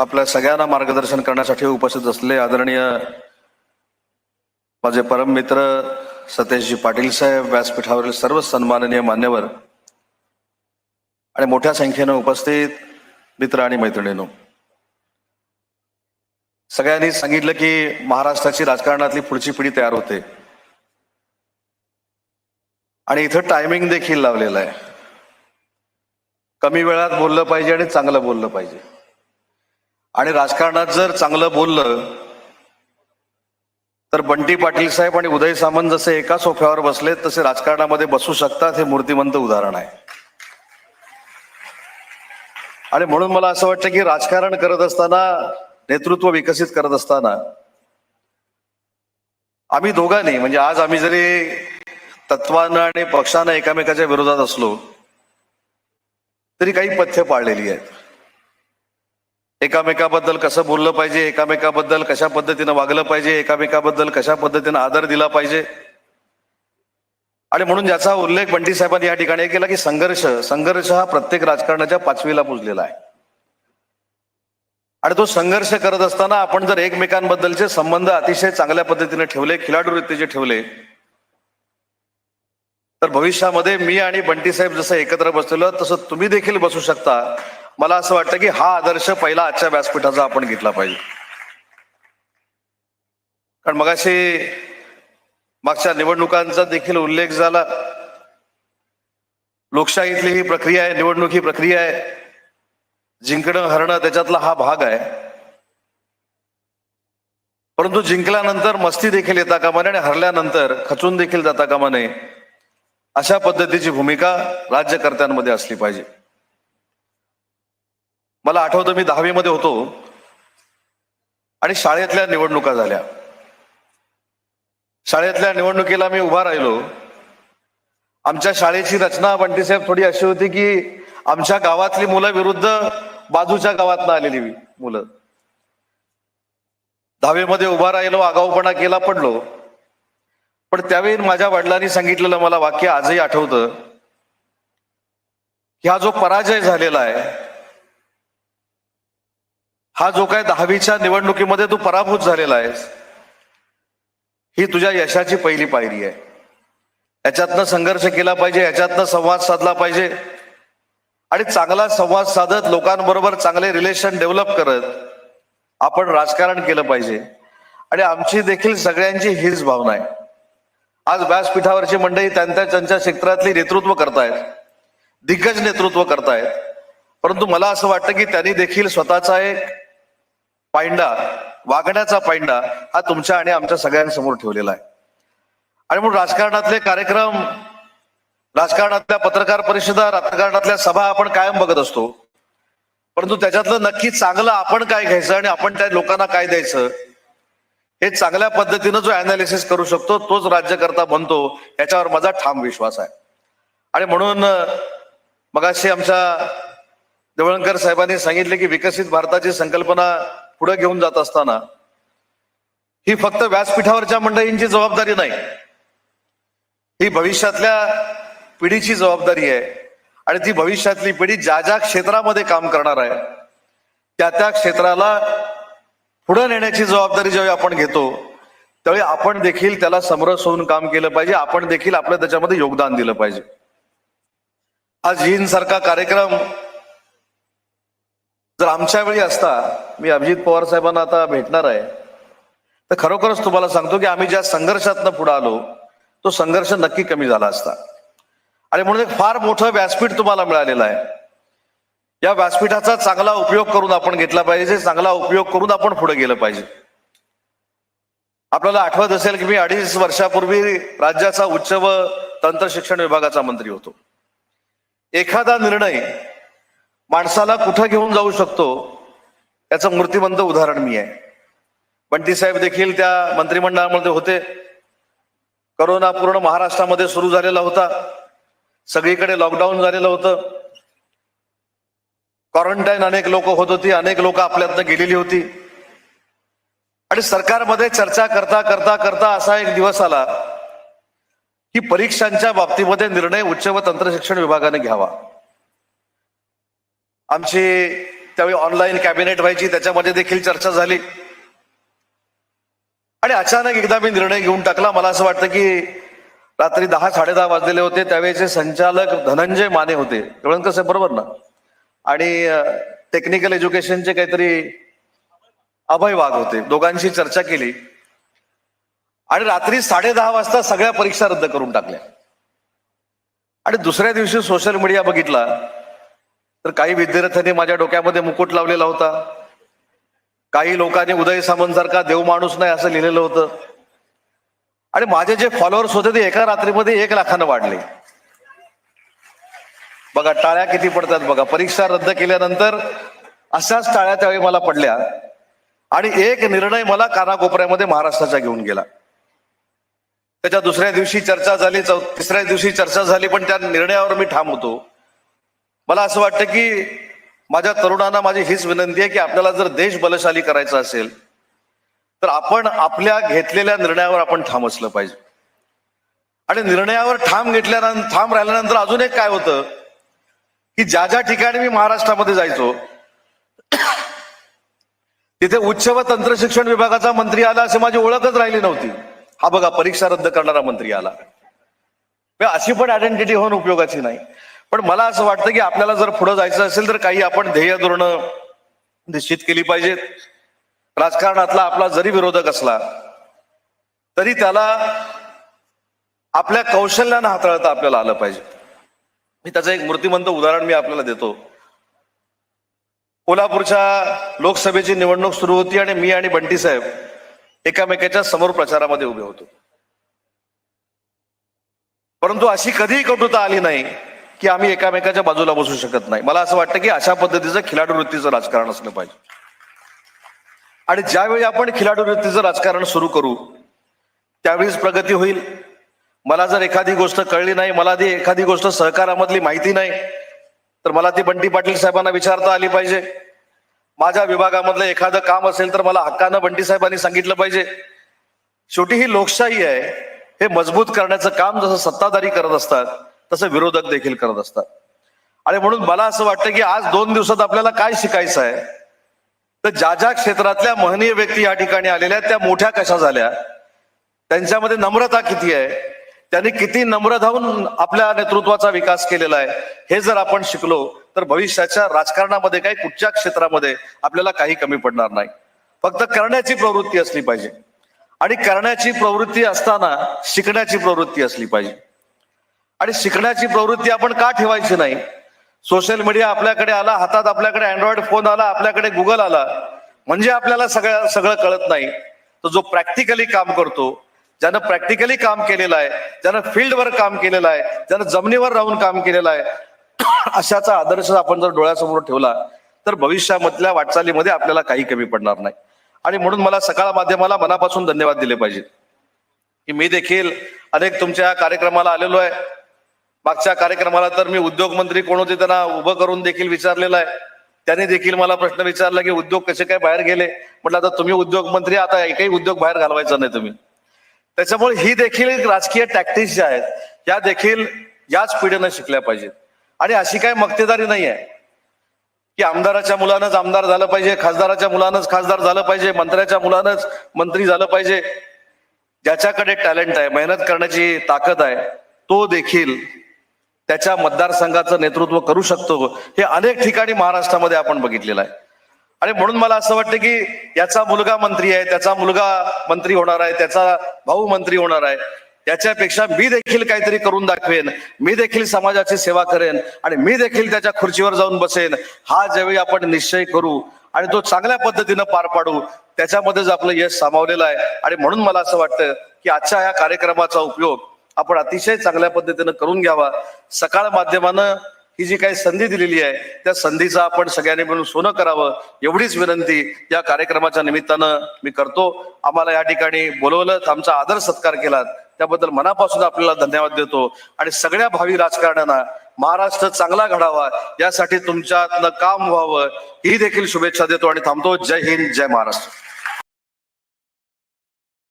आपल्या सगळ्यांना मार्गदर्शन करण्यासाठी उपस्थित असलेले आदरणीय माझे परम मित्र सतेशजी पाटील साहेब व्यासपीठावरील सर्व सन्माननीय मान्यवर आणि मोठ्या संख्येनं उपस्थित मित्र आणि मैत्रिणीनो. सगळ्यांनी सांगितलं की महाराष्ट्राची राजकारणातली पुढची पिढी तयार होते. आणि इथं टायमिंग देखील लावलेलं आहे. कमी वेळात बोललं पाहिजे आणि चांगलं बोललं पाहिजे. आणि राजकारणात जर चांगलं बोललं तर बंटी पाटील साहेब आणि उदय सामंत जसे एका सोफ्यावर बसलेत तसे राजकारणामध्ये बसू शकतात हे मूर्तिमंत उदाहरण आहे. आणि म्हणून मला असं वाटतं की राजकारण करत असताना नेतृत्व विकसित करत असताना आम्ही दोघांनी म्हणजे आज आम्ही जरी तत्वानं आणि पक्षानं एकामेकाच्या विरोधात असलो तरी काही पथ्य पाळलेली आहेत. एकामेकाबद्दल कसं बोललं पाहिजे एकामेकाबद्दल कशा पद्धतीनं वागलं पाहिजे एकामेकाबद्दल कशा पद्धतीनं आदर दिला पाहिजे? आणि म्हणून ज्याचा उल्लेख बंटी साहेबांनी या ठिकाणी केला की संघर्ष संघर्ष हा प्रत्येक राजकारणाच्या पाचवीला पुजलेला आहे. आणि तो संघर्ष करत असताना आपण जर एकमेकांबद्दलचे संबंध अतिशय चांगल्या पद्धतीने ठेवले खिलाडूवृत्तीचे ठेवले तर भविष्यामध्ये मी आणि बंटी साहेब जसं एकत्र बसलेलो तसं तुम्ही देखील बसू शकता. मला असं वाटतं की हा आदर्श पहिला आजच्या व्यासपीठाचा आपण घेतला पाहिजे. कारण मगाशी मागच्या निवडणुकांचा देखील उल्लेख झाला. लोकशाहीतली ही प्रक्रिया आहे निवडणूक ही प्रक्रिया आहे. जिंकणं हरणं त्याच्यातला हा भाग आहे. परंतु जिंकल्यानंतर मस्ती देखील येता कामा नये आणि हरल्यानंतर खचून देखील जाता कामा नये. अशा पद्धतीची भूमिका राज्यकर्त्यांमध्ये असली पाहिजे. मला आठवतं मी दहावीमध्ये होतो. आणि शाळेतल्या निवडणुका झाल्या. शाळेतल्या निवडणुकीला मी उभा राहिलो. आमच्या शाळेची रचना बंटीसाहेब थोडी अशी होती की आमच्या गावातली मुलं विरुद्ध बाजूच्या गावातनं आलेली मुलं. दहावीमध्ये उभा राहिलो आगाऊपणा केला पडलो. पण त्यावेळी माझ्या वडिलांनी सांगितलेलं मला वाक्य आजही आठवतं. की हा जो पराजय झालेला आहे हा जो काय दहावीच्या निवडणुकीमध्ये तू पराभूत झालेला आहेस ही तुझ्या यशाची पहिली पायरी आहे. याच्यातनं संघर्ष केला पाहिजे याच्यातनं संवाद साधला पाहिजे. आणि चांगला संवाद साधत लोकांबरोबर चांगले रिलेशन डेव्हलप करत आपण राजकारण केलं पाहिजे. आणि आमची देखील सगळ्यांची हीच भावना आहे. आज व्यासपीठावरची मंडळी त्यांच्या त्यांच्या क्षेत्रातली नेतृत्व करतायत. दिग्गज नेतृत्व करतायत. परंतु मला असं वाटतं की त्यांनी देखील स्वतःचा एक पायंडा वागण्याचा पायंडा हा तुमच्या आणि आमच्या सगळ्यांसमोर ठेवलेला आहे. आणि म्हणून राजकारणातले कार्यक्रम राजकारणातल्या पत्रकार परिषदा राजकारणातल्या सभा आपण कायम बघत असतो. परंतु त्याच्यातलं नक्की चांगलं आपण काय घ्यायचं आणि आपण त्या लोकांना काय द्यायचं हे चांगल्या पद्धतीनं जो अनालिसिस करू शकतो तोच राज्यकर्ता बनतो याच्यावर माझा ठाम विश्वास आहे. आणि म्हणून मगाशी आमच्या देवळणकर साहेबांनी सांगितले की विकसित भारताची संकल्पना पुढे घेऊन जात असताना ही फक्त व्यासपीठावरच्या मंडळींची जबाबदारी नाही. ही भविष्यातल्या पिढीची जबाबदारी आहे. आणि ती भविष्यातली पिढी ज्या ज्या क्षेत्रामध्ये काम करणार आहे त्या त्या क्षेत्राला पुढे नेण्याची जबाबदारी ज्यावेळी आपण घेतो त्यावेळी आपण देखील त्याला समरस होऊन काम केलं पाहिजे. आपण देखील आपलं त्याच्यामध्ये योगदान दिलं पाहिजे. आज जीन सारखा कार्यक्रम जर आमच्या वेळी असता मी अभिजित पवार साहेबांना आता भेटणार आहे. तर खरोखरच तुम्हाला सांगतो की आम्ही ज्या संघर्षातनं पुढे आलो तो संघर्ष नक्की कमी झाला असता. आणि म्हणून एक फार मोठं व्यासपीठ तुम्हाला मिळालेलं आहे. या व्यासपीठाचा चांगला उपयोग करून आपण घेतला पाहिजे चांगला उपयोग करून आपण पुढे गेलं पाहिजे. आपल्याला आठवत असेल की मी अडीच वर्षापूर्वी राज्याचा उच्च व तंत्र शिक्षण विभागाचा मंत्री होतो. एखादा निर्णय माणसाला कुठं घेऊन जाऊ शकतो याचं मूर्तिमंत उदाहरण मी आहे. बंटी साहेब देखील त्या मंत्रिमंडळामध्ये होते. करोना पूर्ण महाराष्ट्रामध्ये सुरू झालेला होता. सगळीकडे लॉकडाऊन झालेलं होतं. क्वारंटाईन अनेक लोक होत होती अनेक लोक आपल्यातनं गेलेली होती. आणि सरकारमध्ये चर्चा करता करता करता असा एक दिवस आला की परीक्षांच्या बाबतीमध्ये निर्णय उच्च व तंत्रशिक्षण विभागाने घ्यावा. आमची त्यावेळी ऑनलाईन कॅबिनेट व्हायची त्याच्यामध्ये देखील चर्चा झाली. आणि अचानक एकदा मी निर्णय घेऊन टाकला. मला असं वाटतं की रात्री दहा साडेदहा वाजलेले होते. त्यावेळेचे संचालक धनंजय माने होते. कळण कसं बरोबर ना? आणि टेक्निकल एज्युकेशनचे काहीतरी अभय वाघ होते. दोघांशी चर्चा केली. आणि रात्री साडे दहा वाजता सगळ्या परीक्षा रद्द करून टाकल्या. आणि दुसऱ्या दिवशी सोशल मीडिया बघितला तर काही विद्यार्थ्यांनी माझ्या डोक्यामध्ये मुकुट लावलेला होता. काही लोकांनी उदय सामंत सारखा देव माणूस नाही असं लिहिलेलं होतं. आणि माझे जे फॉलोअर्स होते ते एका रात्रीमध्ये एक लाखानं वाढले. बघा टाळ्या किती पडतात बघा. परीक्षा रद्द केल्यानंतर अशाच टाळ्या त्यावेळी मला पडल्या. आणि एक निर्णय मला कानाकोपऱ्यामध्ये महाराष्ट्राचा घेऊन गेला. त्याच्या दुसऱ्या दिवशी चर्चा झाली चौ तिसऱ्या दिवशी चर्चा झाली पण त्या निर्णयावर मी ठाम होतो. मला असं वाटतं की माझ्या तरुणांना माझी हीच विनंती आहे की आपल्याला जर देश बलशाली करायचा असेल तर आपण आपल्या घेतलेल्या निर्णयावर आपण ठाम असलं पाहिजे. आणि निर्णयावर ठाम घेतल्यानंतर ठाम राहिल्यानंतर अजून एक काय होतं की ज्या ज्या ठिकाणी मी महाराष्ट्रामध्ये जायचो तिथे उच्च व तंत्र शिक्षण विभागाचा मंत्री आला असे माझी ओळखच राहिली नव्हती. हा बघा परीक्षा रद्द करणारा मंत्री आला. म्हणजे अशी पण आयडेंटिटी होऊन उपयोगाची नाही. पण मला असं वाटतं की आपल्याला जर पुढे जायचं असेल तर काही आपण ध्येय धोरण निश्चित केली पाहिजेत. राजकारणातला आपला जरी विरोधक असला तरी त्याला आपल्या कौशल्यानं हाताळता आपल्याला आलं पाहिजे. मी त्याचं एक मूर्तिमंत उदाहरण मी आपल्याला देतो. कोल्हापूरच्या लोकसभेची निवडणूक सुरू होती आणि मी आणि बंटी साहेब एकामेकाच्या समोर प्रचारामध्ये उभे होतो. परंतु अशी कधीही कटुता आली नाही. की आम्ही एकामेकाच्या बाजूला बसू शकत नाही. मला असं वाटतं की अशा पद्धतीचं खिलाडू वृत्तीचं राजकारण असलं पाहिजे. आणि ज्यावेळी आपण खिलाडू वृत्तीचं राजकारण सुरू करू त्यावेळीच प्रगती होईल. मला जर एखादी गोष्ट कळली नाही मला ती एखादी गोष्ट सहकारामधली माहिती नाही तर मला ती बंटी पाटील साहेबांना विचारता आली पाहिजे. माझ्या विभागामधलं एखादं काम असेल तर मला हक्कानं बंटी साहेबांनी सांगितलं पाहिजे. शेवटी ही लोकशाही आहे. हे मजबूत करण्याचं काम जसं सत्ताधारी करत असतात तसं विरोधक देखील करत असतात. आणि म्हणून मला असं वाटतं की आज दोन दिवसात आपल्याला काय शिकायचं आहे? तर ज्या ज्या क्षेत्रातल्या महनीय व्यक्ती या ठिकाणी आलेल्या आहेत, त्या मोठ्या कशा झाल्या? त्यांच्यामध्ये नम्रता किती आहे? त्यांनी किती नम्र धावून आपल्या नेतृत्वाचा विकास केलेला आहे? हे जर आपण शिकलो तर भविष्याच्या राजकारणामध्ये काही कुठच्या क्षेत्रामध्ये आपल्याला काही कमी पडणार नाही. फक्त करण्याची प्रवृत्ती असली पाहिजे. आणि करण्याची प्रवृत्ती असताना शिकण्याची प्रवृत्ती असली पाहिजे. आणि शिकण्याची प्रवृत्ती आपण का ठेवायची नाही? सोशल मीडिया आपल्याकडे आला हातात आपल्याकडे अँड्रॉइड फोन आला आपल्याकडे गुगल आला म्हणजे आपल्याला सगळं सगळं कळत नाही. तर जो प्रॅक्टिकली काम करतो ज्यानं प्रॅक्टिकली काम केलेलं आहे ज्यानं फील्डवर काम केलेलं आहे ज्यानं जमिनीवर राहून काम केलेलं आहे अशाचा आदर्श आपण जर डोळ्यासमोर ठेवला तर भविष्यामधल्या वाटचालीमध्ये आपल्याला काही कमी पडणार नाही. आणि म्हणून मला सकाळ माध्यमाला मनापासून धन्यवाद दिले पाहिजेत. की मी देखील अनेक तुमच्या कार्यक्रमाला आलेलो आहे. मागच्या कार्यक्रमाला तर मी उद्योग मंत्री कोण होते त्यांना उभं करून देखील विचारलेलं आहे. त्यांनी देखील मला प्रश्न विचारला की उद्योग कसे काय बाहेर गेले? म्हटलं आता तुम्ही उद्योग मंत्री आता एकही उद्योग बाहेर घालवायचा नाही तुम्ही. त्याच्यामुळे ही देखील एक राजकीय टॅक्टिक्स ज्या आहेत या देखील याच पिढीनं शिकल्या पाहिजेत. आणि अशी काय मक्तेदारी नाही आहे. की आमदाराच्या मुलानंच आमदार झालं पाहिजे खासदाराच्या मुलानंच खासदार झालं पाहिजे मंत्र्याच्या मुलानंच मंत्री झालं पाहिजे. ज्याच्याकडे टॅलेंट आहे मेहनत करण्याची ताकद आहे तो देखील त्याच्या मतदारसंघाचं नेतृत्व करू शकतो. हे अनेक ठिकाणी महाराष्ट्रामध्ये आपण बघितलेलं आहे. आणि म्हणून मला असं वाटतं की याचा मुलगा मंत्री आहे त्याचा मुलगा मंत्री होणार आहे त्याचा भाऊ मंत्री होणार आहे. त्याच्यापेक्षा मी देखील काहीतरी करून दाखवेन. मी देखील समाजाची सेवा करेन आणि मी देखील त्याच्या खुर्चीवर जाऊन बसेन. हा ज्यावेळी आपण निश्चय करू आणि तो चांगल्या पद्धतीनं पार पाडू त्याच्यामध्येच आपलं यश सामावलेलं आहे. आणि म्हणून मला असं वाटतं की आजच्या या कार्यक्रमाचा उपयोग आपण अतिशय चांगल्या पद्धतीनं करून घ्यावा. सकाळ माध्यमानं ही जी काही संधी दिलेली आहे त्या संधीचा आपण सगळ्यांनी मिळून सोनं करावं एवढीच विनंती या कार्यक्रमाच्या निमित्तानं मी करतो. आम्हाला या ठिकाणी बोलवलं आमचा आदर सत्कार केला त्याबद्दल मनापासून आपल्याला धन्यवाद देतो. आणि सगळ्या भावी राजकारण्यांना महाराष्ट्र चांगला घडावा यासाठी तुमच्यातलं काम व्हावं ही देखील शुभेच्छा देतो आणि थांबतो. जय हिंद जय महाराष्ट्र.